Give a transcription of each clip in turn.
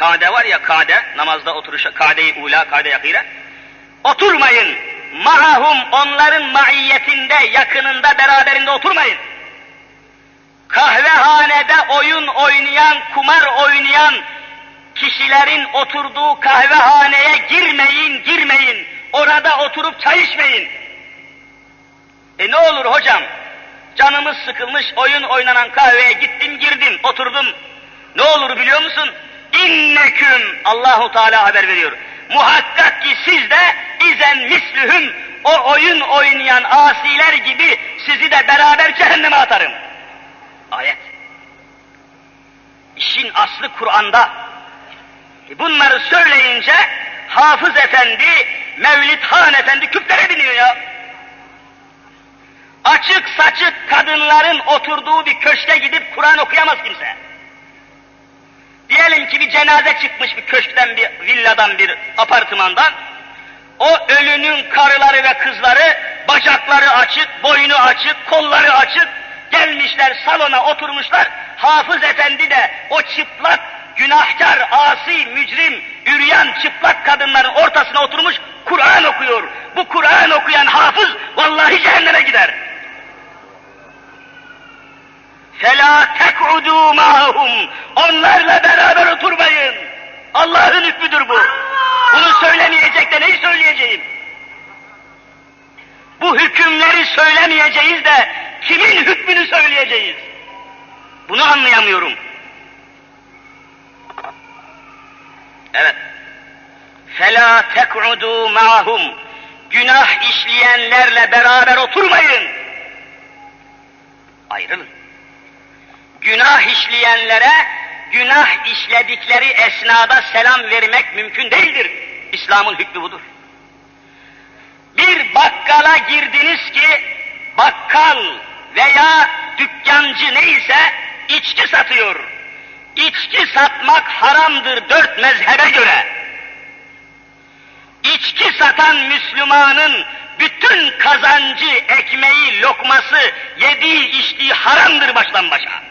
Kade var ya kade, namazda oturuşa, kade-i ula, kade-i. Oturmayın. Ma'ahum onların maiyetinde, yakınında, beraberinde oturmayın. Kahvehanede oyun oynayan, kumar oynayan kişilerin oturduğu kahvehaneye girmeyin, girmeyin. Orada oturup çay içmeyin. E ne olur hocam? Canımız sıkılmış, oyun oynanan kahveye gittim, girdim, oturdum. Ne olur biliyor musun? İnneküm Allahu Teala haber veriyor. Muhakkak ki siz de izen mislühüm o oyun oynayan asiler gibi sizi de beraber cehenneme atarım. Ayet. İşin aslı Kur'an'da. E bunları söyleyince Hafız Efendi, Mevlid Han Efendi küplere biniyor ya. Açık saçık kadınların oturduğu bir köşke gidip Kur'an okuyamaz kimse. Diyelim ki bir cenaze çıkmış bir köşkten, bir villadan, bir apartmandan. O ölünün karıları ve kızları bacakları açık, boynu açık, kolları açık gelmişler salona oturmuşlar. Hafız efendi de o çıplak, günahkar, asi, mücrim, üryan çıplak kadınların ortasına oturmuş Kur'an okuyor. Bu Kur'an okuyan hafız vallahi cehenneme gider. فَلَا تَقْعُدُوا مَعَهُمْ Onlarla beraber oturmayın. Allah'ın hükmüdür bu. Bunu söylemeyecek de neyi söyleyeceğim? Bu hükümleri söylemeyeceğiz de kimin hükmünü söyleyeceğiz? Bunu anlayamıyorum. Evet. فَلَا تَقْعُدُوا مَعَهُمْ Günah işleyenlerle beraber oturmayın. Ayrılın günah işleyenlere günah işledikleri esnada selam vermek mümkün değildir. İslam'ın hükmü budur. Bir bakkala girdiniz ki bakkal veya dükkancı neyse içki satıyor. İçki satmak haramdır dört mezhebe göre. İçki satan Müslümanın bütün kazancı, ekmeği, lokması, yediği, içtiği haramdır baştan başa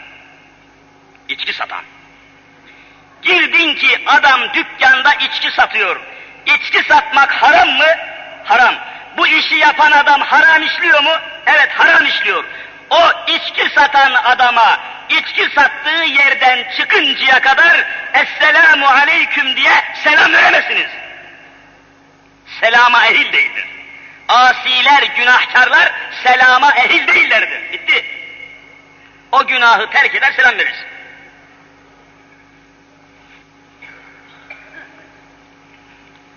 içki satan. Girdin ki adam dükkanda içki satıyor. İçki satmak haram mı? Haram. Bu işi yapan adam haram işliyor mu? Evet haram işliyor. O içki satan adama içki sattığı yerden çıkıncaya kadar Esselamu Aleyküm diye selam veremezsiniz. Selama ehil değildir. Asiler, günahkarlar selama ehil değillerdir. Bitti. O günahı terk eder selam verirsin.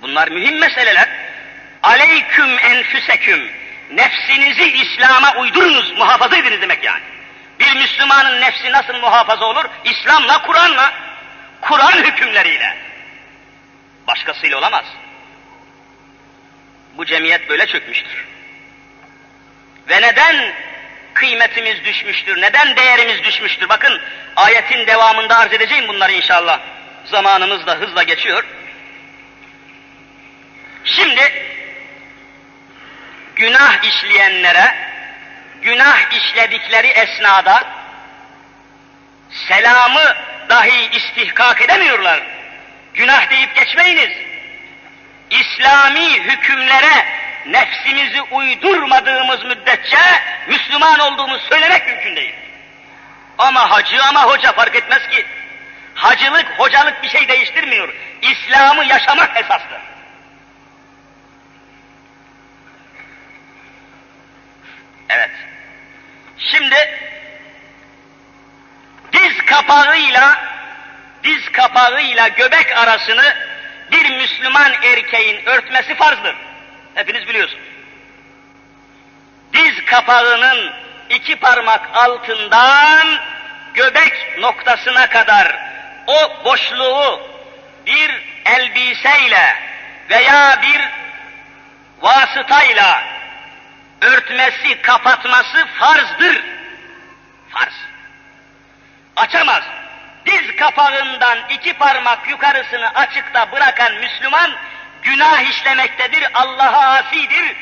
Bunlar mühim meseleler. Aleyküm enfüseküm. Nefsinizi İslam'a uydurunuz, muhafaza ediniz demek yani. Bir Müslümanın nefsi nasıl muhafaza olur? İslam'la, Kur'an'la. Kur'an hükümleriyle. Başkasıyla olamaz. Bu cemiyet böyle çökmüştür. Ve neden kıymetimiz düşmüştür, neden değerimiz düşmüştür? Bakın ayetin devamında arz edeceğim bunları inşallah. Zamanımız da hızla geçiyor. Şimdi günah işleyenlere günah işledikleri esnada selamı dahi istihkak edemiyorlar. Günah deyip geçmeyiniz. İslami hükümlere nefsimizi uydurmadığımız müddetçe Müslüman olduğumuz söylemek mümkün değil. Ama hacı ama hoca fark etmez ki. Hacılık, hocalık bir şey değiştirmiyor. İslam'ı yaşamak esastır. Evet. Şimdi diz kapağıyla diz kapağıyla göbek arasını bir Müslüman erkeğin örtmesi farzdır. Hepiniz biliyorsunuz. Diz kapağının iki parmak altından göbek noktasına kadar o boşluğu bir elbiseyle veya bir vasıtayla örtmesi, kapatması farzdır. Farz. Açamaz. Diz kapağından iki parmak yukarısını açıkta bırakan Müslüman günah işlemektedir, Allah'a asidir.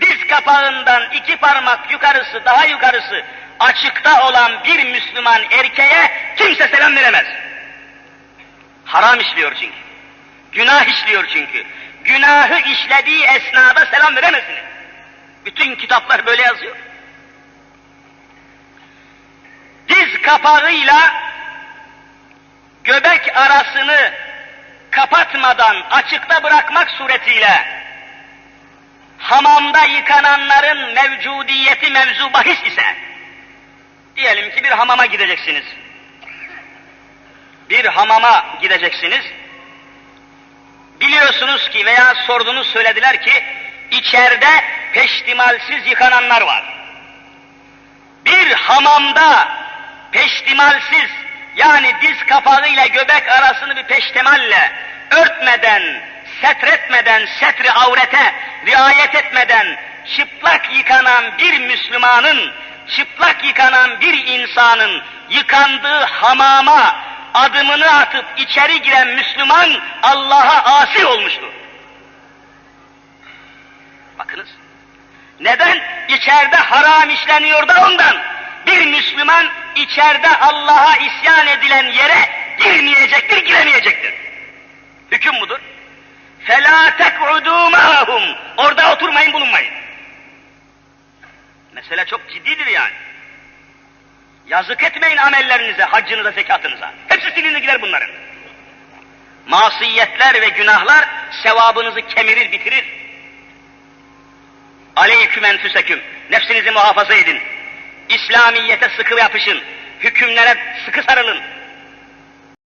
Diz kapağından iki parmak yukarısı, daha yukarısı açıkta olan bir Müslüman erkeğe kimse selam veremez. Haram işliyor çünkü. Günah işliyor çünkü. Günahı işlediği esnada selam veremezsiniz. Bütün kitaplar böyle yazıyor. Diz kapağıyla göbek arasını kapatmadan açıkta bırakmak suretiyle hamamda yıkananların mevcudiyeti mevzu bahis ise diyelim ki bir hamama gideceksiniz. Bir hamama gideceksiniz. Biliyorsunuz ki veya sordunuz söylediler ki içeride peştimalsiz yıkananlar var. Bir hamamda peştimalsiz yani diz kapağıyla göbek arasını bir peştemalle örtmeden, setretmeden, setri avrete riayet etmeden çıplak yıkanan bir Müslümanın, çıplak yıkanan bir insanın yıkandığı hamama adımını atıp içeri giren Müslüman Allah'a asi olmuştur. Bakınız. Neden? İçeride haram işleniyor da ondan. Bir Müslüman içeride Allah'a isyan edilen yere girmeyecektir, giremeyecektir. Hüküm budur. فَلَا تَقْعُدُوا مَعَهُمْ Orada oturmayın, bulunmayın. Mesele çok ciddidir yani. Yazık etmeyin amellerinize, haccınıza, zekatınıza. Hepsi silinir gider bunların. Masiyetler ve günahlar sevabınızı kemirir, bitirir. Aleyküm enfüseküm. Nefsinizi muhafaza edin. İslamiyete sıkı yapışın. Hükümlere sıkı sarılın.